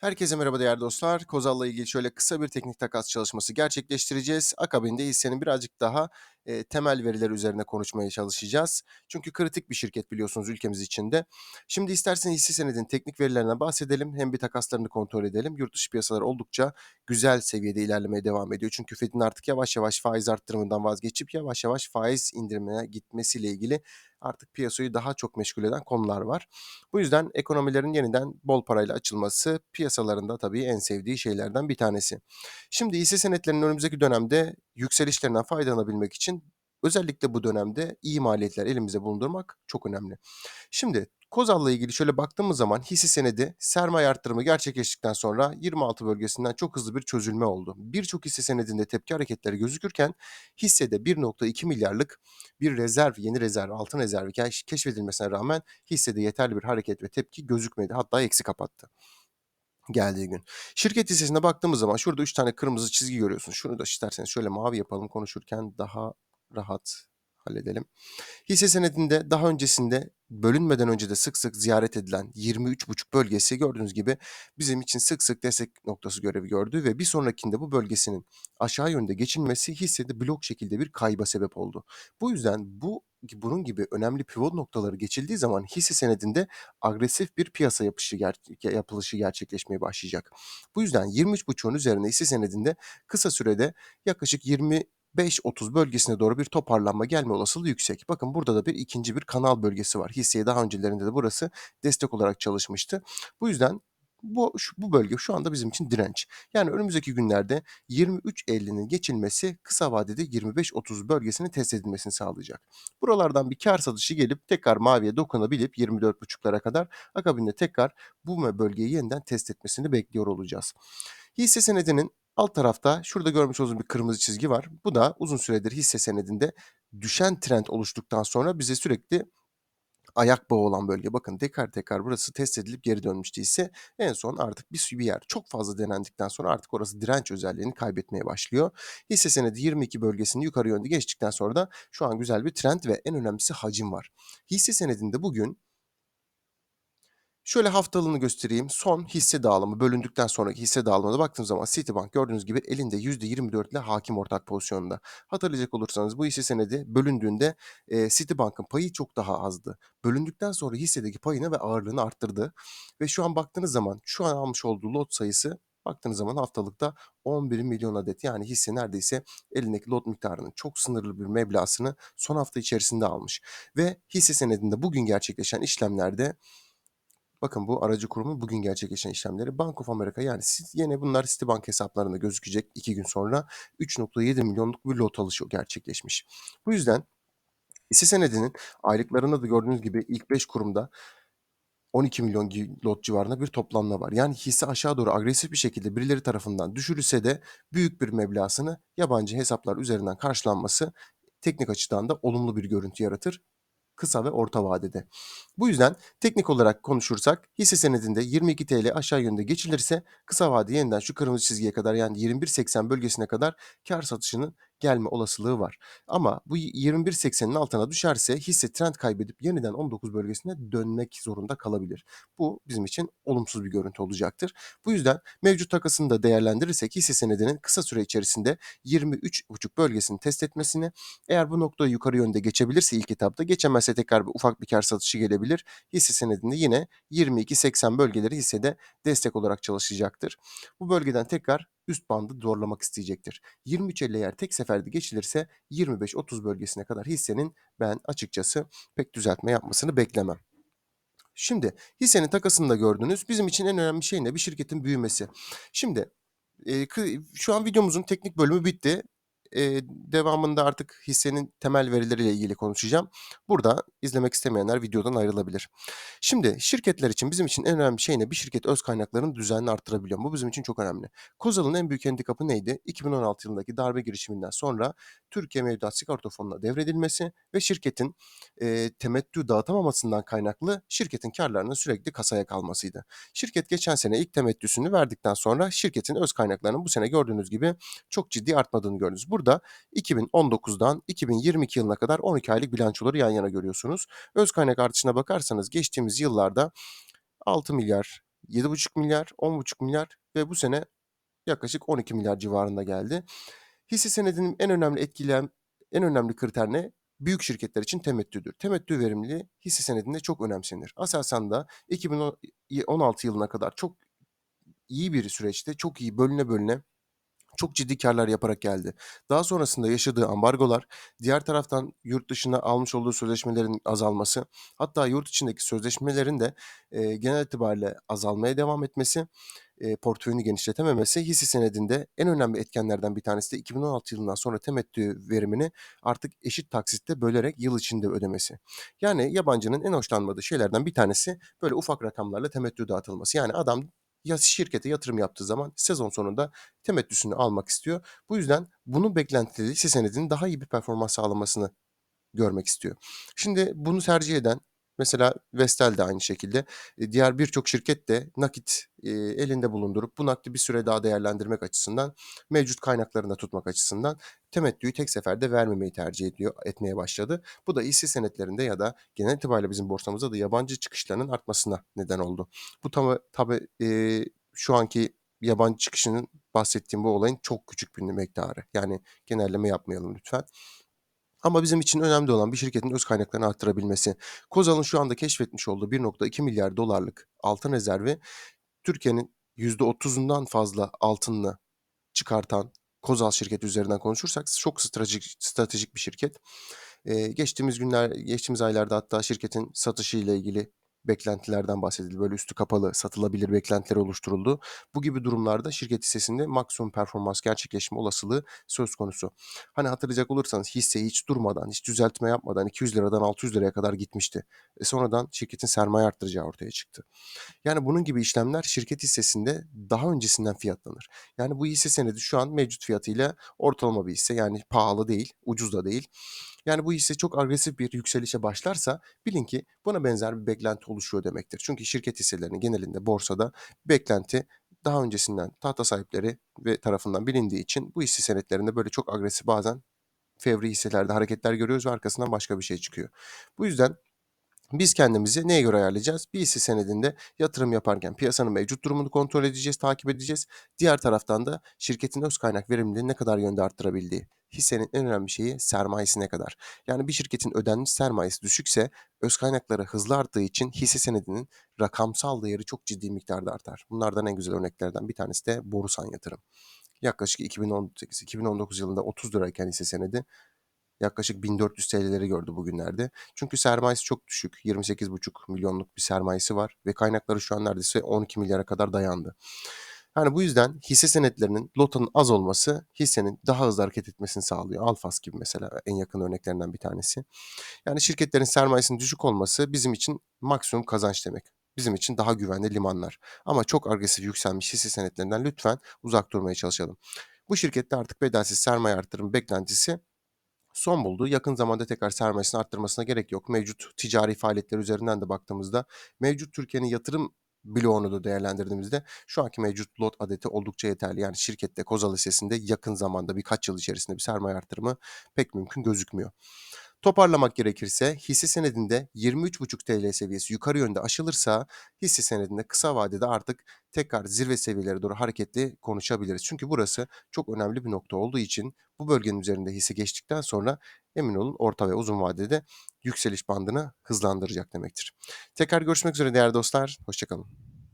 Herkese merhaba değerli dostlar. Kozal'la ilgili şöyle kısa bir teknik takas çalışması gerçekleştireceğiz. Akabinde hissenin birazcık daha e, temel veriler üzerine konuşmaya çalışacağız. Çünkü kritik bir şirket biliyorsunuz ülkemiz içinde. Şimdi isterseniz hisse senedinin teknik verilerinden bahsedelim. Hem bir takaslarını kontrol edelim. Yurt dışı piyasalar oldukça güzel seviyede ilerlemeye devam ediyor. Çünkü Fed'in artık yavaş yavaş faiz arttırımından vazgeçip yavaş yavaş faiz indirimine gitmesiyle ilgili artık piyasayı daha çok meşgul eden konular var. Bu yüzden ekonomilerin yeniden bol parayla açılması piyasalarında tabii en sevdiği şeylerden bir tanesi. Şimdi hisse senetlerinin önümüzdeki dönemde yükselişlerinden faydalanabilmek için özellikle bu dönemde iyi maliyetler elimize bulundurmak çok önemli. Şimdi Kozal'la ilgili şöyle baktığımız zaman hisse senedi sermaye arttırımı gerçekleştikten sonra 26 bölgesinden çok hızlı bir çözülme oldu. Birçok hisse senedinde tepki hareketleri gözükürken hissede 1.2 milyarlık bir rezerv, yeni rezerv, altın rezervi keş- keşfedilmesine rağmen hissede yeterli bir hareket ve tepki gözükmedi. Hatta eksi kapattı geldiği gün. Şirket hissesine baktığımız zaman şurada 3 tane kırmızı çizgi görüyorsunuz. Şunu da isterseniz şöyle mavi yapalım konuşurken daha rahat halledelim. Hisse senedinde daha öncesinde bölünmeden önce de sık sık ziyaret edilen 23,5 bölgesi gördüğünüz gibi bizim için sık sık destek noktası görevi gördü ve bir sonrakinde bu bölgesinin aşağı yönde geçilmesi hissede blok şekilde bir kayba sebep oldu. Bu yüzden bu bunun gibi önemli pivot noktaları geçildiği zaman hisse senedinde agresif bir piyasa yapışı ger- yapılışı gerçekleşmeye başlayacak. Bu yüzden 23,5'un üzerine hisse senedinde kısa sürede yaklaşık 20 5.30 bölgesine doğru bir toparlanma gelme olasılığı yüksek. Bakın burada da bir ikinci bir kanal bölgesi var. Hisseye daha öncelerinde de burası destek olarak çalışmıştı. Bu yüzden bu, şu, bu bölge şu anda bizim için direnç. Yani önümüzdeki günlerde 23.50'nin geçilmesi kısa vadede 25.30 bölgesini test edilmesini sağlayacak. Buralardan bir kar satışı gelip tekrar maviye dokunabilip 24.5'lara kadar akabinde tekrar bu bölgeyi yeniden test etmesini bekliyor olacağız. Hisse senedinin alt tarafta şurada görmüş olduğunuz bir kırmızı çizgi var. Bu da uzun süredir hisse senedinde düşen trend oluştuktan sonra bize sürekli ayak bağı olan bölge. Bakın tekrar tekrar burası test edilip geri dönmüştü ise en son artık bir, bir yer çok fazla denendikten sonra artık orası direnç özelliğini kaybetmeye başlıyor. Hisse senedi 22 bölgesini yukarı yönde geçtikten sonra da şu an güzel bir trend ve en önemlisi hacim var. Hisse senedinde bugün Şöyle haftalığını göstereyim. Son hisse dağılımı bölündükten sonraki hisse dağılımına baktığım zaman Citibank gördüğünüz gibi elinde %24 ile hakim ortak pozisyonunda. Hatırlayacak olursanız bu hisse senedi bölündüğünde e, Citibank'ın payı çok daha azdı. Bölündükten sonra hissedeki payını ve ağırlığını arttırdı. Ve şu an baktığınız zaman şu an almış olduğu lot sayısı baktığınız zaman haftalıkta 11 milyon adet yani hisse neredeyse elindeki lot miktarının çok sınırlı bir meblağını son hafta içerisinde almış. Ve hisse senedinde bugün gerçekleşen işlemlerde Bakın bu aracı kurumun bugün gerçekleşen işlemleri Bank of America yani yine bunlar Citibank hesaplarında gözükecek 2 gün sonra 3.7 milyonluk bir lot alışı gerçekleşmiş. Bu yüzden hisse senedinin aylıklarında da gördüğünüz gibi ilk 5 kurumda 12 milyon lot civarında bir toplanma var. Yani hisse aşağı doğru agresif bir şekilde birileri tarafından düşürülse de büyük bir meblağını yabancı hesaplar üzerinden karşılanması teknik açıdan da olumlu bir görüntü yaratır kısa ve orta vadede. Bu yüzden teknik olarak konuşursak hisse senedinde 22 TL aşağı yönde geçilirse kısa vade yeniden şu kırmızı çizgiye kadar yani 21.80 bölgesine kadar kar satışının gelme olasılığı var. Ama bu 21.80'in altına düşerse hisse trend kaybedip yeniden 19 bölgesine dönmek zorunda kalabilir. Bu bizim için olumsuz bir görüntü olacaktır. Bu yüzden mevcut takasını da değerlendirirsek hisse senedinin kısa süre içerisinde 23.5 bölgesini test etmesini eğer bu noktayı yukarı yönde geçebilirse ilk etapta geçemezse tekrar bir ufak bir kar satışı gelebilir. Hisse senedinde yine 22.80 bölgeleri hissede destek olarak çalışacaktır. Bu bölgeden tekrar üst bandı zorlamak isteyecektir. 23.50 eğer tek seferde geçilirse 25-30 bölgesine kadar hissenin ben açıkçası pek düzeltme yapmasını beklemem. Şimdi hissenin takasını da gördünüz. Bizim için en önemli şey ne? Bir şirketin büyümesi. Şimdi e, şu an videomuzun teknik bölümü bitti e, devamında artık hissenin temel verileriyle ilgili konuşacağım. Burada izlemek istemeyenler videodan ayrılabilir. Şimdi şirketler için bizim için en önemli şey ne? Bir şirket öz kaynaklarını düzenli arttırabiliyor. Bu bizim için çok önemli. Kozal'ın en büyük handikapı neydi? 2016 yılındaki darbe girişiminden sonra Türkiye Mevduat Sigorta Fonu'na devredilmesi ve şirketin e, temettü dağıtamamasından kaynaklı şirketin karlarının sürekli kasaya kalmasıydı. Şirket geçen sene ilk temettüsünü verdikten sonra şirketin öz kaynaklarının bu sene gördüğünüz gibi çok ciddi artmadığını gördünüz. Burada 2019'dan 2022 yılına kadar 12 aylık bilançoları yan yana görüyorsunuz. Öz kaynak artışına bakarsanız geçtiğimiz yıllarda 6 milyar milyar, 10,5 milyar ve bu sene yaklaşık 12 milyar civarında geldi. Hisse senedinin en önemli etkileyen en önemli kriter ne? Büyük şirketler için temettüdür. Temettü verimliliği hisse senedinde çok önemsenir. Aselsan 2016 yılına kadar çok iyi bir süreçte çok iyi bölüne bölüne çok ciddi karlar yaparak geldi. Daha sonrasında yaşadığı ambargolar, diğer taraftan yurt dışına almış olduğu sözleşmelerin azalması, hatta yurt içindeki sözleşmelerin de e, genel itibariyle azalmaya devam etmesi, e, portföyünü genişletememesi hisse senedinde en önemli etkenlerden bir tanesi de 2016 yılından sonra temettü verimini artık eşit taksitte bölerek yıl içinde ödemesi. Yani yabancının en hoşlanmadığı şeylerden bir tanesi böyle ufak rakamlarla temettü dağıtılması. Yani adam ya şirkete yatırım yaptığı zaman sezon sonunda temettüsünü almak istiyor. Bu yüzden bunun beklentileri hisse senedinin daha iyi bir performans sağlamasını görmek istiyor. Şimdi bunu tercih eden mesela Vestel de aynı şekilde e, diğer birçok şirket de nakit e, elinde bulundurup bu nakdi bir süre daha değerlendirmek açısından mevcut kaynaklarında tutmak açısından temettüyü tek seferde vermemeyi tercih ediyor, etmeye başladı. Bu da hisse senetlerinde ya da genel itibariyle bizim borsamızda da yabancı çıkışlarının artmasına neden oldu. Bu tabi tabi e, şu anki yabancı çıkışının bahsettiğim bu olayın çok küçük bir miktarı. Yani genelleme yapmayalım lütfen. Ama bizim için önemli olan bir şirketin öz kaynaklarını arttırabilmesi. Kozal'ın şu anda keşfetmiş olduğu 1.2 milyar dolarlık altın rezervi Türkiye'nin %30'undan fazla altınını çıkartan Kozal şirketi üzerinden konuşursak çok stratejik, stratejik bir şirket. Ee, geçtiğimiz günler, geçtiğimiz aylarda hatta şirketin satışı ile ilgili beklentilerden bahsedildi. Böyle üstü kapalı satılabilir beklentiler oluşturuldu. Bu gibi durumlarda şirket hissesinde maksimum performans gerçekleşme olasılığı söz konusu. Hani hatırlayacak olursanız hisse hiç durmadan, hiç düzeltme yapmadan 200 liradan 600 liraya kadar gitmişti. E sonradan şirketin sermaye arttıracağı ortaya çıktı. Yani bunun gibi işlemler şirket hissesinde daha öncesinden fiyatlanır. Yani bu hisse senedi şu an mevcut fiyatıyla ortalama bir hisse. Yani pahalı değil, ucuz da değil. Yani bu hisse çok agresif bir yükselişe başlarsa bilin ki buna benzer bir beklenti oluşuyor demektir. Çünkü şirket hisselerinin genelinde borsada beklenti daha öncesinden tahta sahipleri ve tarafından bilindiği için bu hisse senetlerinde böyle çok agresif bazen fevri hisselerde hareketler görüyoruz ve arkasından başka bir şey çıkıyor. Bu yüzden biz kendimizi neye göre ayarlayacağız? Bir hisse senedinde yatırım yaparken piyasanın mevcut durumunu kontrol edeceğiz, takip edeceğiz. Diğer taraftan da şirketin öz kaynak verimliliğini ne kadar yönde arttırabildiği. Hissenin en önemli şeyi sermayesi ne kadar. Yani bir şirketin ödenmiş sermayesi düşükse öz kaynakları hızlı arttığı için hisse senedinin rakamsal değeri çok ciddi miktarda artar. Bunlardan en güzel örneklerden bir tanesi de Borusan Yatırım. Yaklaşık 2018-2019 yılında 30 lirayken hisse senedi yaklaşık 1400 TL'leri gördü bugünlerde. Çünkü sermayesi çok düşük. 28,5 milyonluk bir sermayesi var ve kaynakları şu an neredeyse 12 milyara kadar dayandı. Yani bu yüzden hisse senetlerinin lotanın az olması hissenin daha hızlı hareket etmesini sağlıyor. Alfas gibi mesela en yakın örneklerinden bir tanesi. Yani şirketlerin sermayesinin düşük olması bizim için maksimum kazanç demek. Bizim için daha güvenli limanlar. Ama çok agresif yükselmiş hisse senetlerinden lütfen uzak durmaya çalışalım. Bu şirkette artık bedelsiz sermaye artırım beklentisi son buldu. Yakın zamanda tekrar sermayesini arttırmasına gerek yok. Mevcut ticari faaliyetler üzerinden de baktığımızda mevcut Türkiye'nin yatırım bloğunu da değerlendirdiğimizde şu anki mevcut lot adeti oldukça yeterli. Yani şirkette Kozal hissesinde yakın zamanda birkaç yıl içerisinde bir sermaye artırımı pek mümkün gözükmüyor. Toparlamak gerekirse hisse senedinde 23,5 TL seviyesi yukarı yönde aşılırsa hisse senedinde kısa vadede artık tekrar zirve seviyeleri doğru hareketli konuşabiliriz. Çünkü burası çok önemli bir nokta olduğu için bu bölgenin üzerinde hisse geçtikten sonra emin olun orta ve uzun vadede yükseliş bandını hızlandıracak demektir. Tekrar görüşmek üzere değerli dostlar. Hoşçakalın.